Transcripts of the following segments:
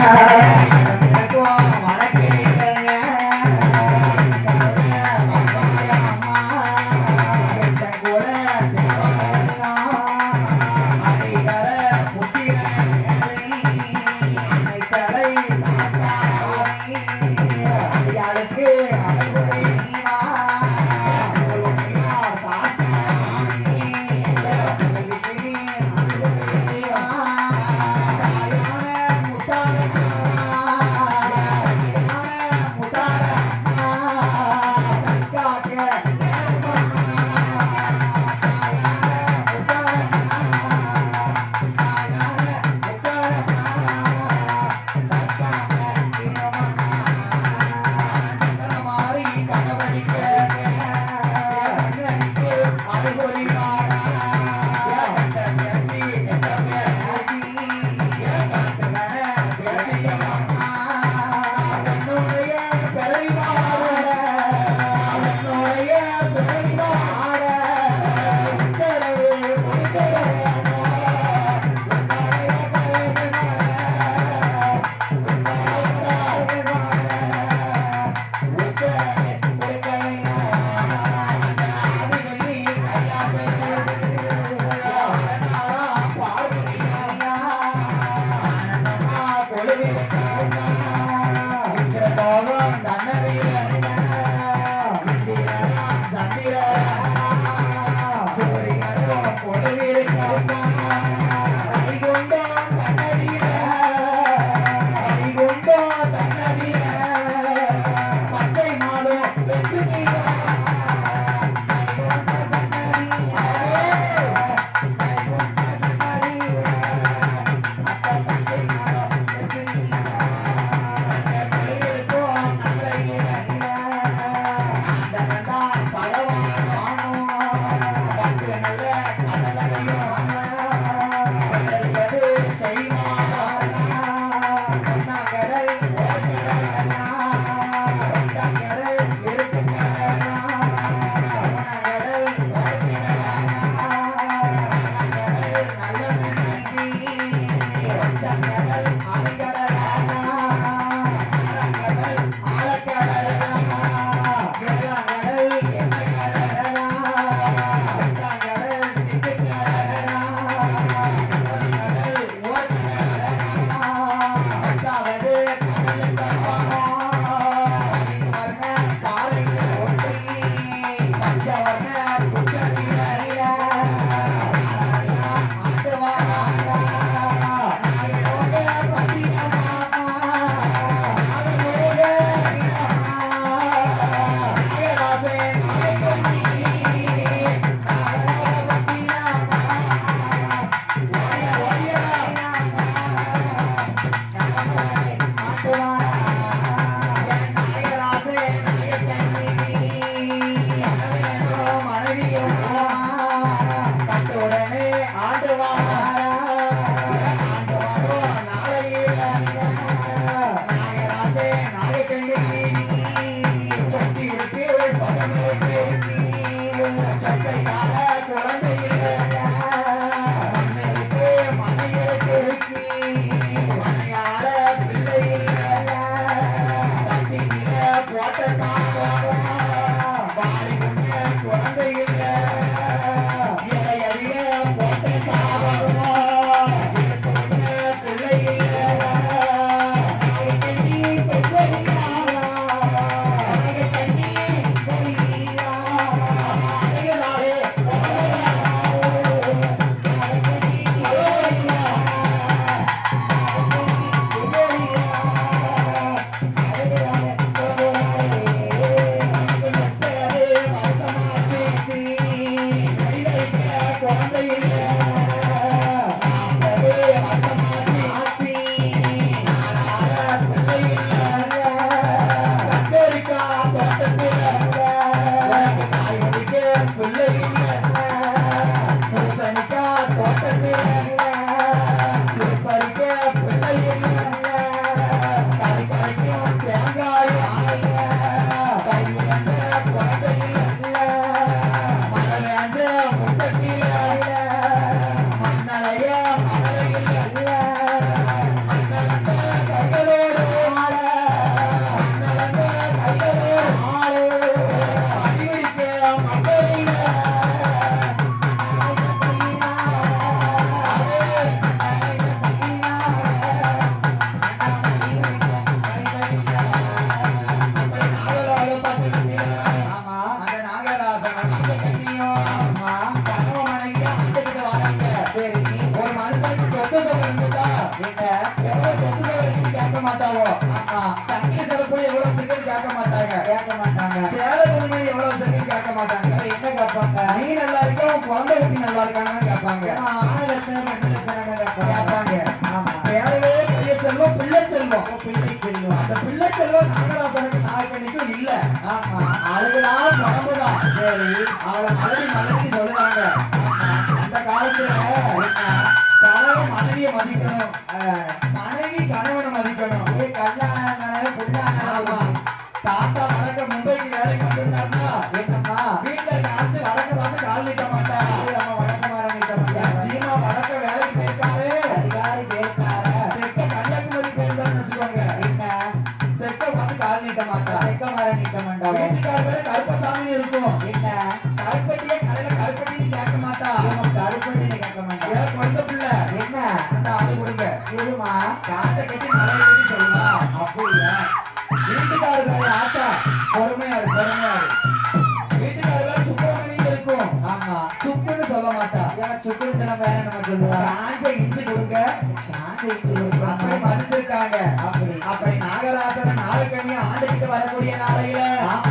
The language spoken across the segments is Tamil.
Thank you. Hallelujah. Yeah. சரி ஒரு கேட்க மாட்டாளோ தண்ணி செலவு எவ்வளவு இருக்குன்னு கேட்க மாட்டாங்க கேட்க மாட்டாங்க சேலை துணி கேட்க மாட்டாங்க என்ன நீ நல்லா இருக்காங்கன்னு கேட்பாங்க ஆணவத்தை மட்டும் கேட்பாங்க ஆமா பிள்ளை செல்வம் அந்த பிள்ளை செல்வம் நாகராசனுக்கு நாகக்கண்ணிக்கும் இல்ல ஆமா அழுகுதான் சரி அவளை மலரி அந்த கணவன் மனைவியை மதிக்கணும் மனைவி கணவனை மதிக்கணும் அப்படியே ஆமா சுப்புன்னு சொல்ல மாட்டா. ஏன்னா சுக்குடுத்தனம் வேற நம்ம சொல்லுவாங்க காஞ்ச இஞ்சி கொடுங்க. சாந்தி இருக்கு அப்படி மதிச்சிருக்காங்க அப்படி. அப்படி நாகராசன நாகக்கண்ணி ஆண்டுகிட்டு வரக்கூடிய நாளையில ஆமாம்மா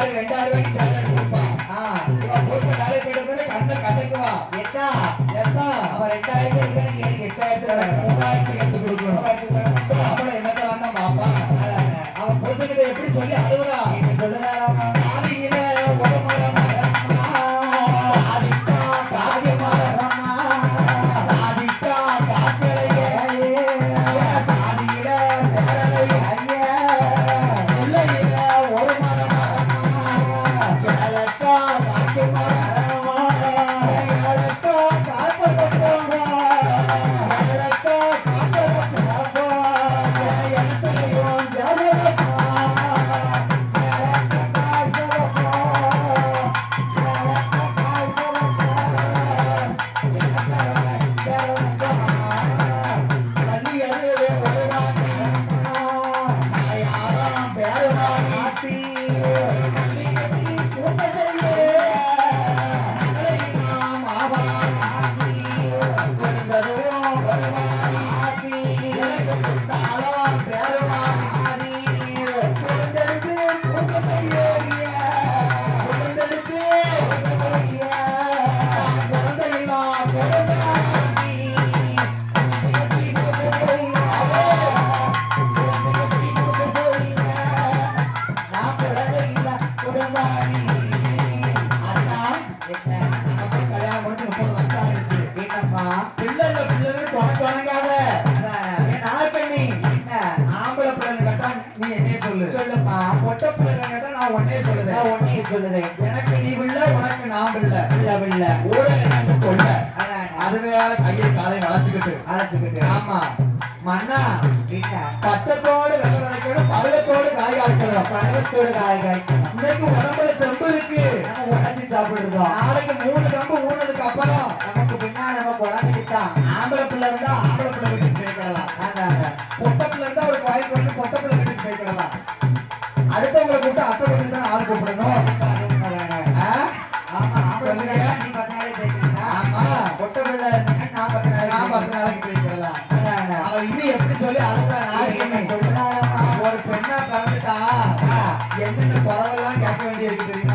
பக்கத்து ரெண்டாயிரம் ரூபாய்க்கு சேலரி கொடுப்பான் இவன் கண்ணை என்ன எத்தா அவன் ரெண்டாயிரத்தி இருக்கு எனக்கு எட்டாயிரத்தி எடுத்து கொடுக்கணும். பாப்பா அவன் எப்படி சொல்லி அழுகுறா சொல்லுதேன் எனக்கு நீ பிள்ளை உனக்கு நான் பிள்ளை இல்ல இல்ல ஊழல் எனக்கு கொள்ள அதான் அதுவே கையை காலை வளர்த்துக்கிட்டு. அழைச்சுக்கிட்டு ஆமா. மன்னா என்ன பட்டத்தோடு வெள்ளம் நினைக்கணும் பருவத்தோடு காய் காய்க்கணும். பருவத்தோடு காய் காய்க்கணும். இன்னைக்கு உடம்புல தெம்பு இருக்கு. நம்ம உடச்சி சாப்பிடுறோம் நாளைக்கு மூணு கம்பு ஊனதுக்கு அப்புறம் நமக்கு பின்னாடி நம்ம குழந்தைக்கு தான் ஆம்பளை பிள்ளை இருந்தா ஆம்பளை பிள்ளை வீட்டுக்கு போய்க்கிடலாம் பொட்டை பிள்ளை இருந்தா ஒரு கோயில் வந்து பொட்டை பிள்ளை வீட்டுக்கு போய்க்கிடலாம் அடுத்தவங்களை கூப்பிட்டு அத்தை தான் ஆள் கூப்பிடணும். தெரியுமா